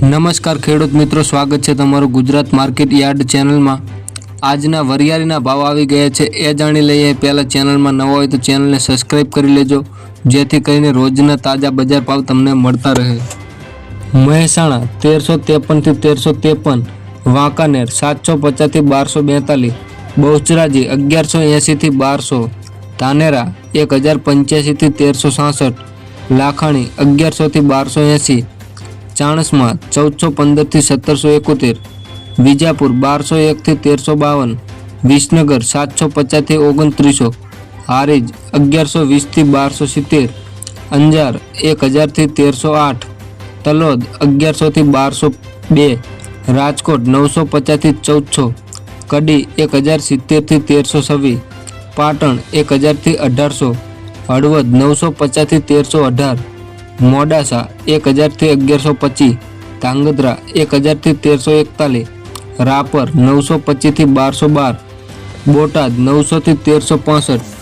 નમસ્કાર ખેડૂત મિત્રો, સ્વાગત છે તમારું ગુજરાત માર્કેટ યાર્ડ ચેનલમાં. આજના વરિયાળીના ભાવ આવી ગયા છે, એ જાણી લઈએ. પહેલાં ચેનલમાં નવા હોય તો ચેનલને સબસ્ક્રાઈબ કરી લેજો, જેથી કરીને રોજના તાજા બજાર ભાવ તમને મળતા રહે. મહેસાણા તેરસો ત્રેપનથી તેરસો ત્રેપન, વાંકાનેર સાતસો પચાસથી બારસો બેતાલીસ, બહુચરાજી અગિયારસો એંશીથી બારસો, ધાનેરા એક હજાર પંચ્યાસીથી તેરસો સાસઠ, લાખાણી અગિયારસોથી બારસો એંશી ચાણસમાં ચૌદસો પંદરથી સત્તરસો એકોતેર, વિજાપુર બારસો એકથી તેરસો બાવન, વિસનગર સાતસો પચાસથી ઓગણત્રીસો, હારીજ અગિયારસો વીસથી બારસો સિત્તેર, અંજાર એક હજારથી તેરસો આઠ, તલોદ અગિયારસોથી બારસો બે, રાજકોટ નવસો પચાસથી ચૌદસો, કડી એક હજાર સિત્તેરથી તેરસો છવ્વીસ, પાટણ એક હજારથી અઢારસો, હળવદ નવસો પચાસથી તેરસો અઢાર મોડાસા એક હજારથી અગિયારસો પચીસ, ધાંગધ્રા એક હજારથી તેરસો એકતાલીસ, રાપર નવસો પચીસથી બારસો બાર, બોટાદ નવસોથી તેરસો પાસઠ